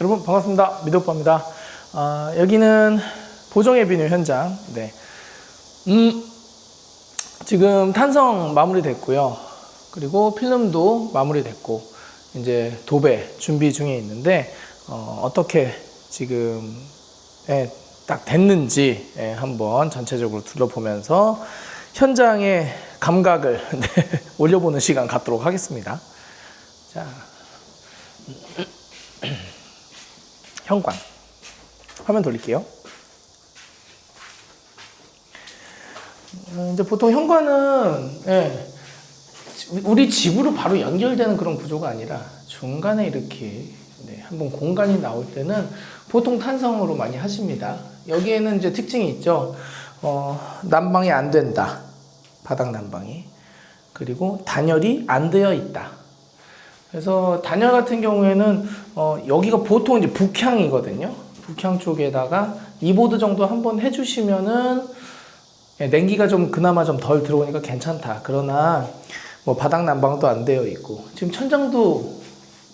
여러분 반갑습니다. 미도빠입니다. 아, 여기는 보정의 비누 현장. 네. 음, 지금 탄성 마무리됐고요. 그리고 필름도 마무리됐고 이제 도배 준비 중에 있는데 어, 어떻게 지금 예, 딱 됐는지 예, 한번 전체적으로 둘러보면서 현장의 감각을 네, 올려보는 시간 갖도록 하겠습니다. 자, 현관 화면 돌릴게요. 어, 이제 보통 현관은 예, 우리 집으로 바로 연결되는 그런 구조가 아니라 중간에 이렇게 네, 한번 공간이 나올 때는 보통 탄성으로 많이 하십니다. 여기에는 이제 특징이 있죠. 어, 난방이 안 된다. 바닥 난방이. 그리고 단열이 안 되어 있다. 그래서 단열 같은 경우에는 어, 여기가 보통 이제 북향이거든요. 북향 쪽에다가 2보드 정도 한번 해주시면은 예, 냉기가 좀 그나마 좀 덜 들어오니까 괜찮다. 그러나 뭐 바닥 난방도 안 되어 있고 지금 천장도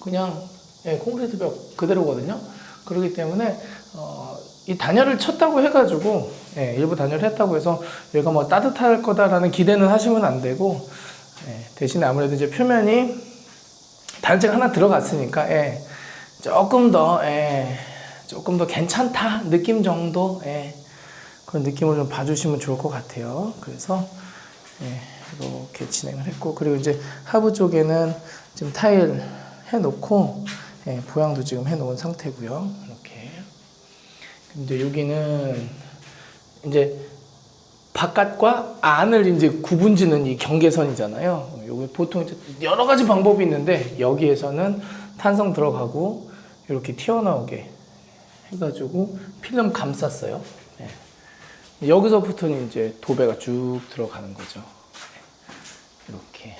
그냥 예, 콘크리트 벽 그대로거든요. 그렇기 때문에 어, 이 단열을 쳤다고 해가지고 예, 일부 단열했다고 해서 얘가 뭐 따뜻할 거다라는 기대는 하시면 안 되고 예, 대신에 아무래도 이제 표면이 단재가 하나 들어갔으니까 예, 조금 더 예, 조금 더 괜찮다 느낌 정도 예, 그런 느낌을 좀 봐주시면 좋을 것 같아요. 그래서 예, 이렇게 진행을 했고 그리고 이제 하부 쪽에는 지금 타일 해놓고 예, 보양도 지금 해놓은 상태고요. 이렇게 이제 여기는 이제 바깥과 안을 이제 구분짓는 이 경계선이잖아요. 여기 보통 여러 가지 방법이 있는데 여기에서는 탄성 들어가고 이렇게 튀어나오게 해가지고 필름 감쌌어요. 네. 여기서부터는 이제 도배가 쭉 들어가는 거죠. 이렇게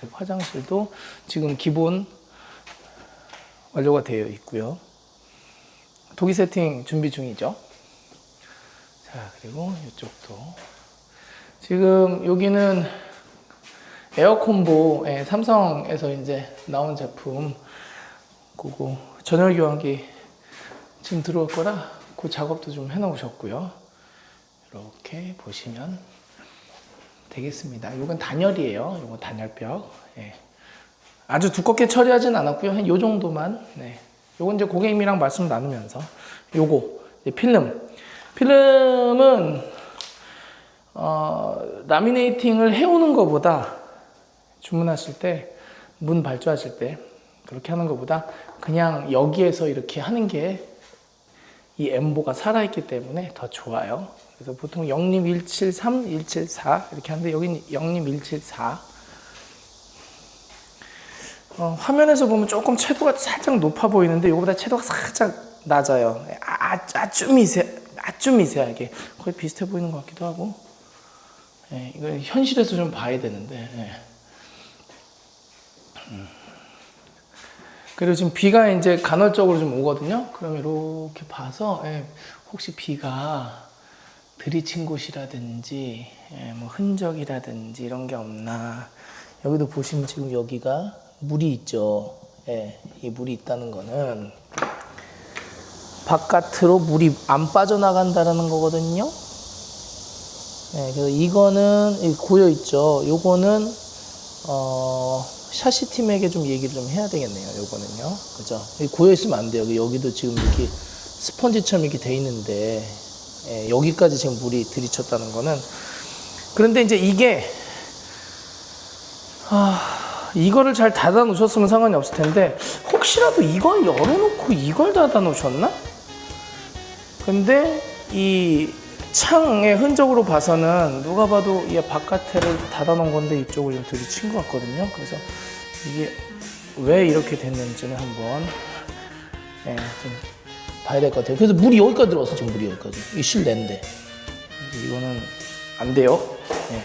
그리고 화장실도 지금 기본 완료가 되어 있고요. 도기 세팅 준비 중이죠. 자, 그리고 이쪽도. 지금 여기는 에어콤보 예, 삼성에서 이제 나온 제품 그거 전열 교환기 지금 들어올 거라 그 작업도 좀 해놓으셨고요. 이렇게 보시면 되겠습니다. 이건 단열이에요. 이건 단열벽. 예. 아주 두껍게 처리하진 않았고요. 한 요 정도만. 네. 요건 이제 고객님이랑 말씀 나누면서 요거 필름. 필름은 어, 라미네이팅을 해오는 것보다 주문하실 때 문 발주하실 때 그렇게 하는 것보다 그냥 여기에서 이렇게 하는 게 이 엠보가 살아있기 때문에 더 좋아요. 그래서 보통 영림 173, 174 이렇게 하는데 여기는 영림 174. 어, 화면에서 보면 조금 채도가 살짝 높아 보이는데 이거보다 채도가 살짝 낮아요. 아, 아주 미세, 아주 미세하게 거의 비슷해 보이는 것 같기도 하고. 예, 이거 현실에서 좀 봐야 되는데. 예. 음. 그리고 지금 비가 이제 간헐적으로 좀 오거든요. 그럼 이렇게 봐서 예, 혹시 비가 들이친 곳이라든지 예, 뭐 흔적이라든지 이런 게 없나. 여기도 보시면 지금 여기가 물이 있죠. 예, 이 물이 있다는 거는 바깥으로 물이 안 빠져나간다라는 거거든요. 예, 그래서 이거는 이 고여 있죠. 요거는 어, 샤시 팀에게 좀 얘기를 좀 해야 되겠네요. 요거는요. 그죠? 이 고여 있으면 안 돼요. 여기도 지금 이렇게 스펀지처럼 이렇게 돼 있는데 예, 여기까지 지금 물이 들이쳤다는 거는 그런데 이제 이게 아, 이거를 잘 닫아 놓으셨으면 상관이 없을 텐데 혹시라도 이걸 열어놓고 이걸 닫아 놓으셨나? 근데 이 창의 흔적으로 봐서는 누가 봐도 이 바깥에를 닫아 놓은 건데 이쪽을 좀 들이친 것 같거든요. 그래서 이게 왜 이렇게 됐는지는 한번 예, 좀 봐야 될 것 같아요. 그래서 물이 여기까지 들어왔어 지금 물이 여기까지 이 실내인데 이거는 안 돼요. 예.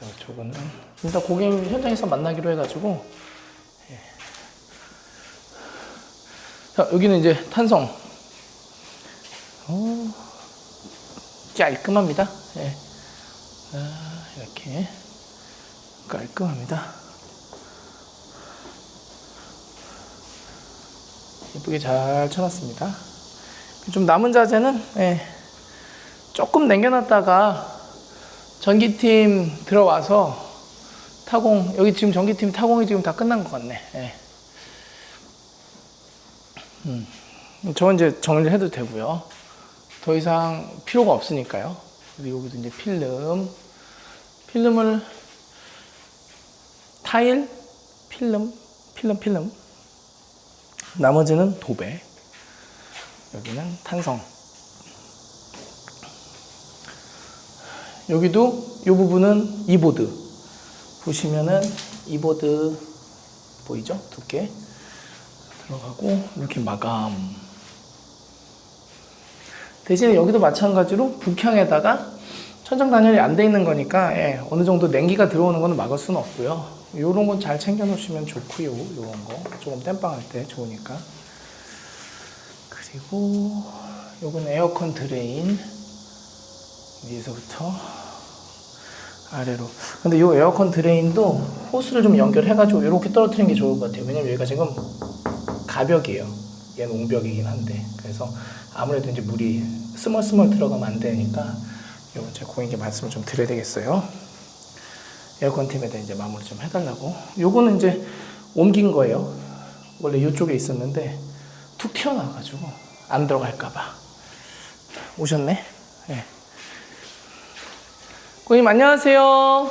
그래서 저거는 일단 고객님 현장에서 만나기로 해가지고 예. 자 여기는 이제 탄성 어, 깔끔합니다. 예. 아, 이렇게 깔끔합니다. 예쁘게 잘 쳐놨습니다. 좀 남은 자재는 예, 조금 남겨놨다가 전기팀 들어와서 타공 여기 지금 전기팀 타공이 지금 다 끝난 것 같네. 예. 음, 저건 이제 정리를 해도 되고요. 더 이상 필요가 없으니까요. 그리고 여기도 이제 필름, 필름을 타일, 필름, 필름, 필름. 나머지는 도배. 여기는 탄성. 여기도 이 부분은 이보드. 보시면은 이보드 보이죠? 두께 들어가고 이렇게 마감. 대신에 여기도 마찬가지로 북향에다가 천정 단열이 안 돼 있는 거니까 예, 어느 정도 냉기가 들어오는 거는 막을 수는 없고요. 요런 건 잘 챙겨 놓으시면 좋고요. 요런 거 조금 땜빵할 때 좋으니까. 그리고 요건 에어컨 드레인 위에서부터 아래로. 근데 요 에어컨 드레인도 호스를 좀 연결해가지고 이렇게 떨어뜨리는 게 좋을 것 같아요. 왜냐면 여기가 지금 가벽이에요. 얘는 옹벽이긴 한데 그래서 아무래도 이제 물이 스멀스멀 들어가면 안 되니까 요거 제가 고객님께 말씀을 좀 드려야 되겠어요. 에어컨 팀에다 이제 마무리 좀 해달라고. 요거는 이제 옮긴 거예요. 원래 이쪽에 있었는데 툭 튀어나와가지고 안 들어갈까봐 오셨네. 네. 고객님 안녕하세요.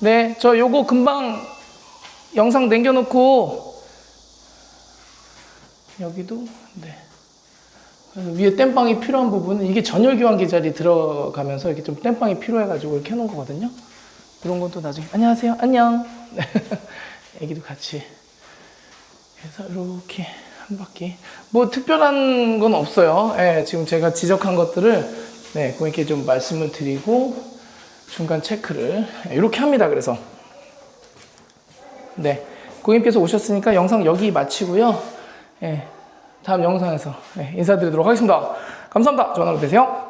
네, 저 요거 금방 영상 남겨놓고 여기도 네. 위에 땜빵이 필요한 부분은 이게 전열 교환기 자리 들어가면서 이렇게 좀 땜빵이 필요해가지고 이렇게 해놓은 거거든요. 그런 것도 나중에 안녕하세요, 안녕. 애기도 같이 해서 이렇게 한 바퀴 뭐 특별한 건 없어요. 예, 지금 제가 지적한 것들을 네, 고객님께 좀 말씀을 드리고 중간 체크를 이렇게 합니다. 그래서 네, 고객님께서 오셨으니까 영상 여기 마치고요. 예, 다음 영상에서 예, 인사드리도록 하겠습니다. 감사합니다. 좋은 하루 되세요.